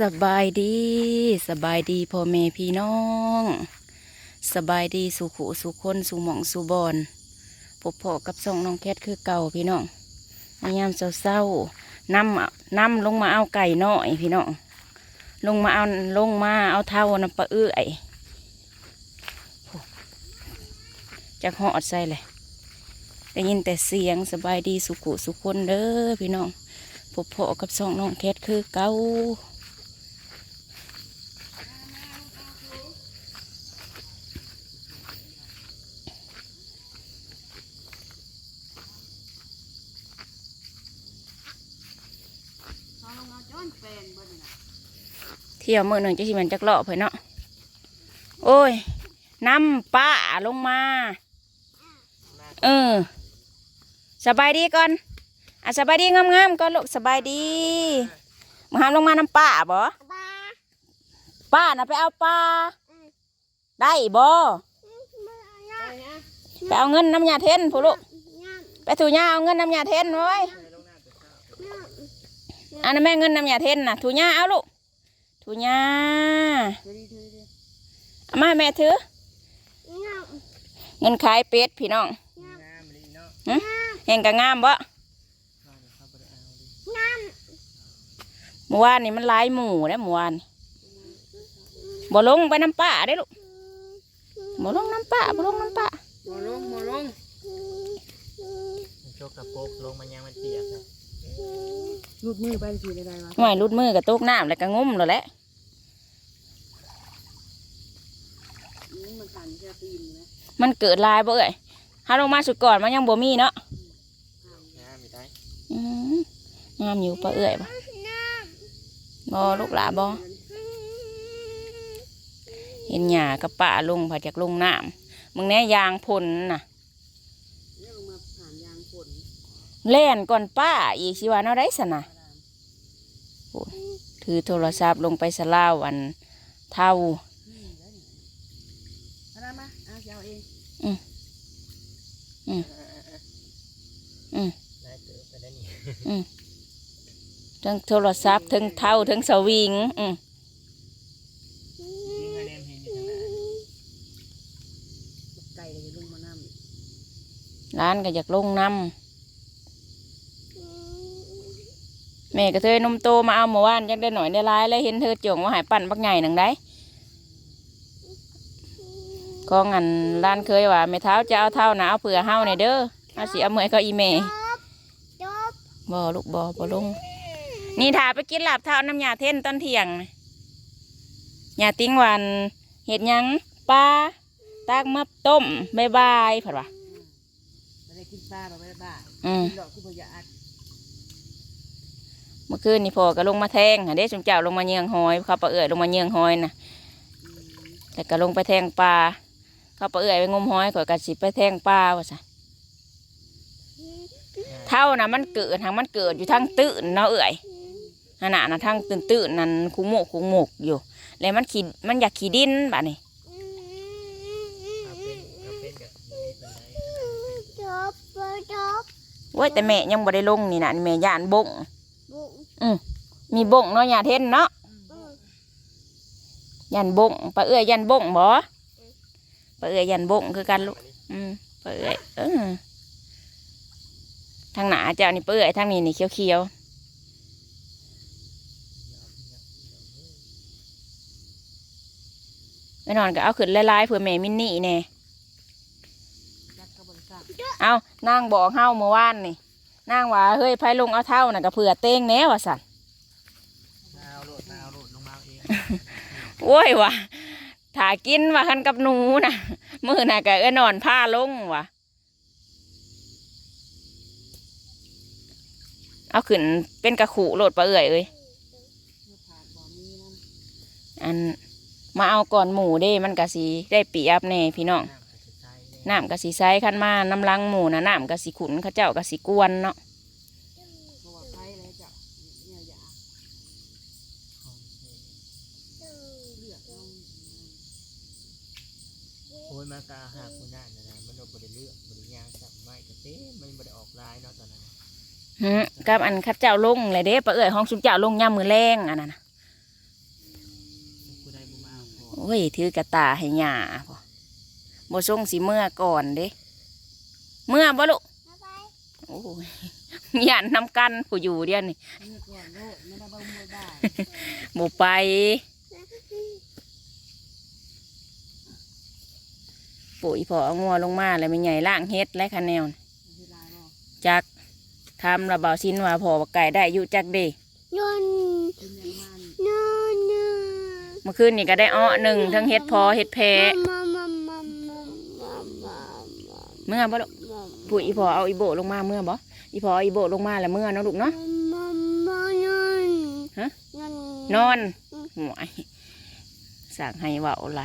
สบายดี สบายดีพ่อแม่พี่น้อง สบายดีสุขุสุคนสุหมองสุบอนพบพ่อกับส่งน้องแคทคือเก่าพี่น้องในยามเศร้าๆนำนำลงมาเอาไก่น้อยพี่น้องลงมาเอาลงมาเอาเท่าน้ำปลาเอื้อยจากหอดใส่เลยได้ยินแต่เสียงสบายดีสุขุสุคนเด้อพี่น้องพบพ่อกับสองน้องแคทคือเก่า เที่ยวมือหนึ่งจะสิแมันจักเลาะเพื่อนเนาะโอ้ยน้ำป้าลงมา เออสบายดีก่อนอะสบายดีงามๆก็ลูกสบายดีมาหามลงมาน้ำป้าบ่ป้าน่ะไปเอาปลาได้บ่ไปเอาเงินน้ำยาเทนผู้ลูกไปถูย่าเอาเงินน้ำยาเทนไว้อันนั้นแม่เงินน้ำยาเทนน่ะถูย่าเอาลูก ถูย่าเอามาให้แม่ถือเงินขายเป็ดพี่น้องหึเห็นกะงามบ่เมื่อวานนี่มันหลายหมู่แล้วเมื่อวานนี่บ่ลงไปน้ำป่าได้อลูกบ่ลงน้ำป่าบ่ลงน้ำป่าหมอลงหมอลงโชคกระโปกลงมันยังมันเปียกครับ รูดมือไปสิได้ได้วะหน่วยรุดมือกับตกน้ำแล้วก็งุ้มแล้วแหละอืมมันสั่นแค่ตีนนะมันเกิดลายบ่เอ่ยถ้าลงมาสุดก่อนมันยังบ่มีเนาะน้ำมีได้อืมงามอยู่ปะเอ่ยบ่บ่ลูกหลาบ่เห็นหญ้ากับป่าลงพาจากลงน้ำมึงแน่ยางพ่นน่ะ เนี่ยลงมาผ่านยางฝน แล่นก่อนป้าอีกสิว่าเนาะได้สนะถือโทรศัพท์ลงไปสลาวอันเท่าเอาได้มาเอาสิเอาเองได้เติบไปได้นี่ทั้งโทรศัพท์ทั้งเท่าทั้งสวิงอืมยิ่งคะแนนเห็นอยู่ทางไหนบักไก่เลยลงมาน้ำอีกร้านก็อยากลงน้ำ แม่ก็เธอนมโตมาเอาเมื่อวานจังได้หน่อยได้ร้ายแล้วเห็นเธอจงว่าหายปั่นบักใหญ่หนังได้ก็งันร้านเคยว่าไม่เท้าจะเอาเท่านะเอาเผื่อเฮาในอยเด้อเอาสิเอาเมื่อยก็อีเมบ่ลูกบ่บ่ลงนี่ถ่าไปกินหลับเท้าน้ำยาเท่นตอนเที่ยงน่ะยาติ้งวันเห็ดหยังปลาตากมับต้มบายบายผัดว่าไม่ได้กินปลาเราไม่ได้บ้าอืมกินดอกคือบ่อยากเมื่อคืนนี่พอก็ลงมาแทงหาเด้สมเจ้าลงมาเยืองหอยเขาปลาเอื่อยลงมาเยืองหอยน่ะแล้วก็ลงไปแทงปลาเขาปลาเอื่อยไปงมหอยข่อยก็สิไปแทงปลาว่าซะเท่านะมันเกิดทางมันเกิดอยู่ทางตื้นเนาะเอื่อยขนาดนะทางตื้นตื้นๆนั่นคุโมกคุโมกอยู่ แล้วมันขีมันอยากขี่ดินบ้านี่เอาเป็นเอาเป็นกับมีเป็นไรโว้ยแต่แม่ยังบ่ได้ลงนี่นะแม่ย่านบง อืมมีบ่งเนาะอย่าเท่นเนาะยันบ่งปลาเอื้อยยันบ่งบ่ปลาเอื้อยยันบ่งคือกันลูกอืมปลาเอื้อยเออทางหนาเจ้านี่ปลาเอื้อยทางนี้นี่เขียวเขียวๆไปนอนก็เอาขึ้นลายๆเผื่อแม่มินนี่แน่เอานางบอกเฮาเมื่อวานนี่ นางว่าเฮ้ยไผลงเอาเท่าน่ะก็เผื่อเต้งแน่ว่าสั่นมาเอาโหลดมาเอาโหลดลงมาเอาเองโอ้ยว่ะถ้ากินว่าคันกับหนูนะมือน่ะก็เอ้อนอนผ้าลงว่ะเอาขึ้นเป็นกระขู่โหลดปลาเอื่อยเอ้ยเมื่อผ่านบ่มีนั่นอันมาเอาก่อนหมูเด้มันกะสีได้เปียบแน่พี่น้อง น้ำกระสิใส่เลยน้ำกะสีใสขันมาน้ำลังหมูนะน้ำกะสีขุนเข้าเจ้ากะสีกวนเนาะเพราะว่าไผ่เลยจ้ะเนี่ยอยาของเสียเลือกเอาโอ้ยมากาหาคุณนั่นนะนะมันเอาบริเลือกบริยางจับไม้กระเต้มันบริออกลายเนาะตอนนั้นน่ะฮึกับอันเข้าเจ้าลงเลยเด้ปลาเอื่อยห้องสุมเจ้าลงย่ามมือแรงอันนั้นน่ะโอ้ยถือกระตาให้หยาพอ บ่ส่งสิเมื่อก่อนเด้ เมื่อบ่ลูกโอ้ยหยานนำกันผู้อยู่เดียวนี่เมื่อก่อนโลกไม่ได้บ่มือได้บ่ไป ปุ๋ยพอเอางัวลงมาแล้วไม่ใหญ่ล่างเฮ็ดและคะแนนเวลาเนาะจักทำระเบาสินว่าพอว่าไก่ได้อยู่จักเด้ยนกินอย่างมันนอนนเมื่อคืนนี่ก็ได้อ้อหนึ่งทั้งเฮ็ดพอเฮ็ดแพ มามามามามามา เมื่อบ่ลูกปุ๋ยอีพอเอาอีโบลงมาเมื่อบ่อีพอเอาอีโบลงมาแล้วเมื่อเนาะลูกเนาะมามานอนฮะนอนนอนหวยสั่งให้เว่าอะไร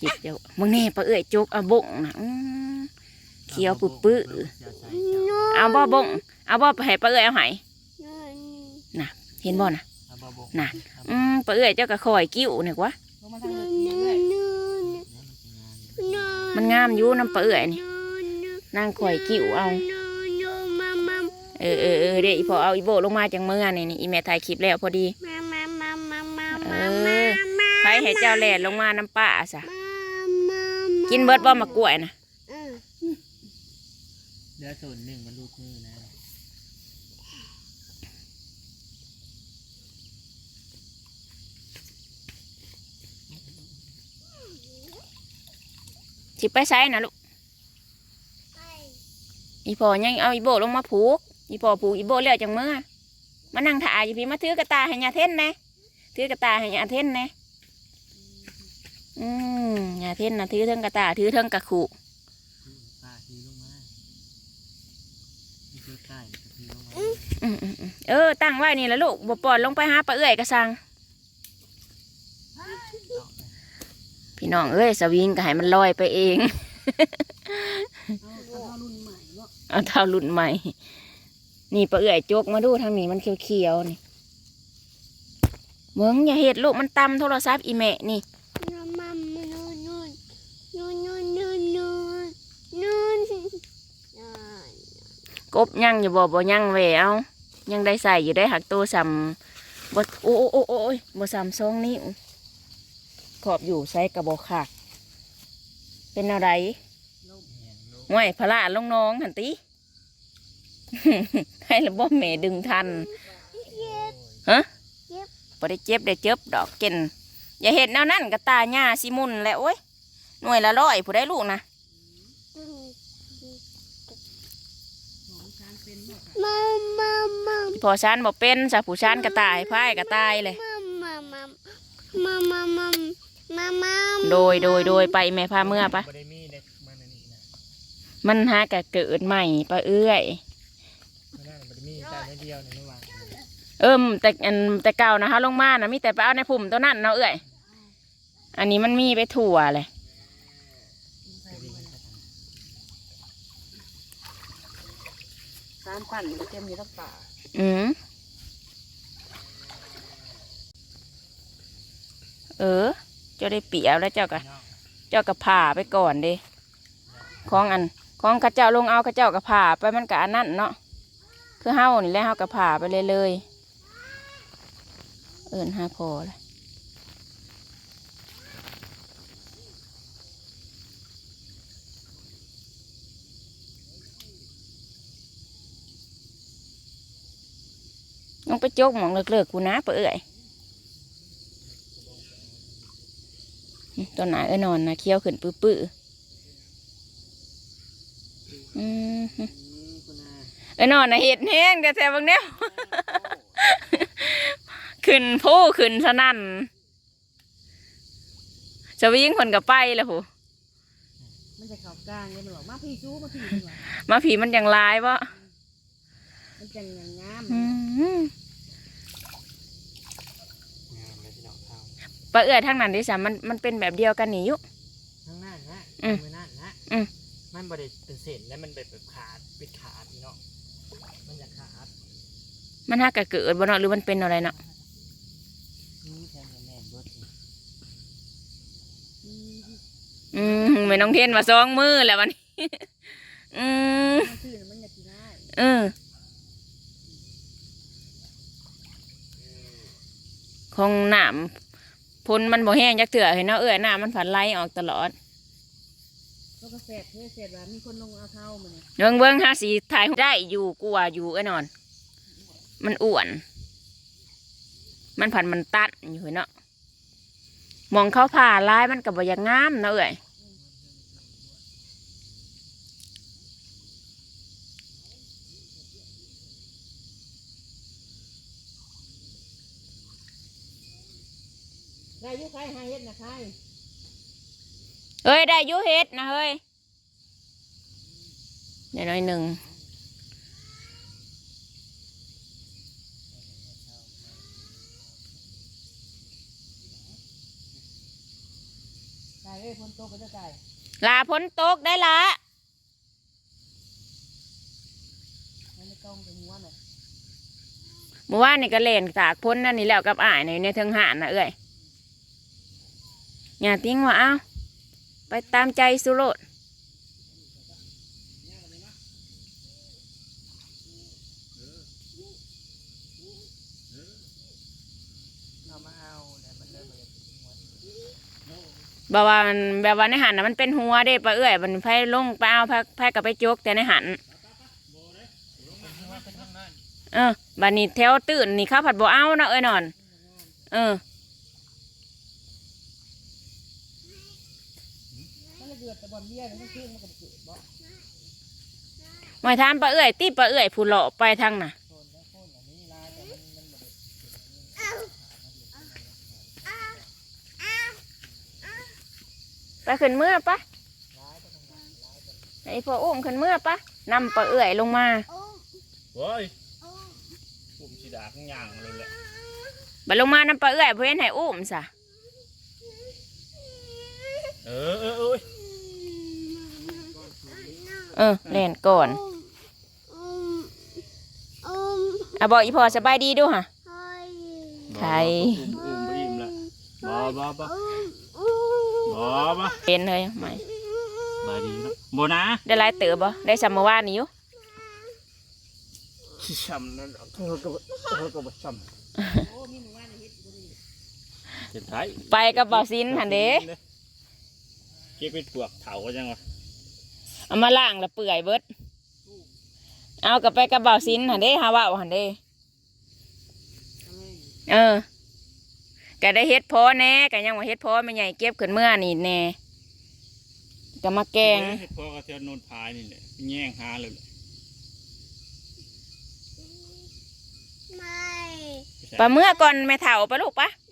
คิดเจ้ามึงนี่ปลาเอื้อยจุกเอาบงนะอื้อเคี้ยวปื้อปื้อเสียใจนอนเอาบ่บงเอาบ่ไปให้ปลาเอื้อยเอาให้นอนเห็นบ่น่ะเอาบ่บ่น่ะอืมปลาเอื้อยเจ้าก็คอยกิ้วเนี่ยกว่า มันงามอยู่น้ำปลาเอื้อยนี่นอนนอนนางคอยกิ่วเอาเออเออเออเดี๋ยวอีพอเอาอีโบลงมาจังเมื่อนี่นี่อีแม่ถ่ายคลิปแล้วพอดี เออไปให้เจ้าแหล่ลงมาน้ำป้าสะกินเบิร์ดบ่มากล้วยนะเออเดือส่วนหนึ่งมันลูกมือนะ สิไปไสนะลูกไปอีพอยังเอาอีโบลงมาผูก อีพอผูกอีโบแล้วจังเมื่อมานั่งถ่ายอยู่พี่มาถือกระตาให้ยาเท่นแหนะถือกระตาให้ยาเท่นแหนะอืมยาเท่นนะถือเทิงกระตาถือเทิงกระขู่ป้าทีลงมานี่คือใกล้กับทีลงมาอืมอืมอืมเออตั้งไว้นี่แหละลูกบ่ปล่อนลงไปหาปลาเอื้อยกระสัง พี่น้องเอ้ยสวิงก็ให้มันลอยไปเองเอาเอารุ่นใหม่เนาะเอาเท่ารุ่นใหม่ นี่ปลาเอื่อยจกมาดูทางนี้มันเขียวๆนี่เมึงอย่าเห็ดลูกมันตำโทรศัพท์อีแม่นี่นอนมามานูนนูนนูนนูนนูนนูนนูนนอนกบยังอยู่บ่บ่ยังแหวเอายังได้ใส่อยู่ได้หักตัวซ้ำบ่โอ้โอ้โอ้โอ้ยบ่ซ้ำซองนิ้ว ขอบอยู่ใส่กระบอกขาดเป็นอะไรแห้งลูกห่วยพละลงน้องหันติให้ระบบแม่ดึงทันเจ็บฮะเจ็บบ่ได้เจ็บได้เจ็บดอกเก่นอย่าเห็ดแนวนั้นกับตาหญ้าสิมุนแหล้วโอ้ยหน่วยละร้อยผู้ได้ลูกนะตึงของช้างเป็นหมดมามามาพอชานบ่เป็นสาผู้ชานกระตายพายกระตายเลยมามามามามา มามาโดยโดยโดยไปแม่พาเมื่อปะบ่ได้มีเด็กมันอันนี้นะมันหากะเกิดใหม่ปะเอื้อย มันน่าจะบ่ได้มีแต่ในเดียวในระหว่างเอิ่มแต่อันแต่เก่านะฮะลงมานะมีแต่ไปเอาในพุ่มตัวนั้นเนาะเอื้อย อันนี้มันมีไปถั่วเลยสามปั่นเต็มอยู่ทั้งป่าอืมเออ เจ้าได้เปียบแล้วเจ้ากะเนเจ้าก็ผ่าไปก่อนเด้ของอันของข้าเจ้าลงเอาข้าเจ้าก็ผ่าไปมันก็อันนั่นเนาะคือเฮานี่แหละเฮาก็ผ่าไปเลยเลยเอินหาพอเลยลงไปจกหมองเลิกๆกูนะเปื่อยอืม ตัวหนาเอ้ยนอนนะเคี้ยวขึ้นปื้อๆอืมอืมคุณอาเอ้ยนอนนะเห็ดแห้งแต่แต่บางเนี้ยขึ้นผู้ขึ้นสนั่นจะวิ่งคนกับไปแล้วหูมันจะเข้ากลางเลยมันบอกมาพี่ซูมาพี่มันว่ามาผีมันยังลายปะมันจังอย่างงาม อืม งามเลยพี่น้องเขา ปลาเอื้อยทางนั้นดิสามันมันเป็นแบบเดียวกันนี่อยุข้างหน้านะอืมมือนั่นนะอืม มันบ่ได้เป็นเศษแล้วมันเป็นแบบขาดเป็นขาดพี่น้องมันอยากขาดมันฮักกะเกิดบ่เนาะหรือมันเป็นอะไรเนาะนี่แทงแม่นเบิดนี่อืมไม่น้องเทนมาสองมือแล้ววันนี้ อืมมันชื่อมันอยากกินได้เออของหนาม พลมันบ่แห้งจักเถื่อเห็นเนาะเอ้ยหน้ามันผันไหลออกตลอดแล้วก็เสร็จเพื่อเสร็จว่ามีคนลงเอาเท้ามาเนี่ยเบิ่งเบิ่งหาสีถ่ายได้อยู่กลัวอยู่ไอ้นอน มันอ้วน มันผันมันตัดอยู่เนาะมองเขาผ่าลายมันกับบอยางงามเนาะเอ้ย ได้อยุคใครหาเฮ็ดนะใครเอ้ยได้อยูเฮ็ดนะเฮ้ยเดี๋ยวหน่อยหนึ่งไก่เอ้ยคนโตก็จะไก่ลาพ้นตกได้ละมันไม่ต้องเป็นหัวน่ะเมื่อวานนี่ก็เล่นตากพ้นนั่นนี่แล้วกับอ้ายในในเทิงหานนะเอ้ย อย่าติ้งว่าเอาไปตามใจสุโรดเอามาเอาแต่มันเริ่มมาเป็นหัวแบบว่ามันแบบว่าในหันนะมันเป็นหัวเด้ปะเอ้ยมันไฟลงไปเอาไฟไฟกับไปจกแต่ในหันเป็นหัวเป็นข้เออบัดนี้แถวตื่นนี่ข้าวผัดบ่เอานะเอ้ยนอน เออ มันเลยเดือด แต่บอลเบี้ยมันก็ขึ้นมันก็เกิดบ่มาถามปะเอ้ยตีปะเอ้ยผู้เลาะไปทางน่ะโซนแล้วโซนอันนี้ลายแต่มันมันบ่ได้ไปขึ้นเมื่อปะลายไปทางนั้นลายไปไอ้พ่ออุ้มขึ้นเมื่อปะนำปะเอ้ยลงมาโอ้เฮ้ยโอ้ผมสีดาข้างย่างเลยแหละบัดลงมานำปะเอ้ยเพื่อนให้อุ้มซะเออเออเอ้ย เออเล่นก่อนอืมอืมอะบอกอีพ่อสบายดีดูฮะเฮ้ยใครอุ้มอุ้มไปอิ่มละบ่บ่บ่อืมอืมบ่บ่เป็นเลยไหมบายดีเนาะบ่นะได้หลายเต๋อบ่ได้สมเมื่อวานนี้อยู่ช้ำนั่นเธอก็บ่เธอก็บ่ช้โอ้มีหมู่บ้านเฮ็ดอยู่นี่ำเจ็ดไทยไปกับบ่าวซินหันเด้เก็บเป็นปลวกเถาก็ยังวะ เอามาล่างแล้วเปื่อยเบิด เอากลับไปกับบ่าวซินหันเด้ฮาว่าหันเด้ทำไมเออก็ได้เฮ็ดพอแน่ก็ยังว่าเฮ็ดพอไม่ใหญ่เก็บขึ้นเมื่อนี่แน่ก็มาแกงเฮ็ดพอกระเทียมโนนพายนี่แหละแย่งหาเลยแหละไม่ปลาเมื่อก่อนแม่เฒ่าปะลูกปะไ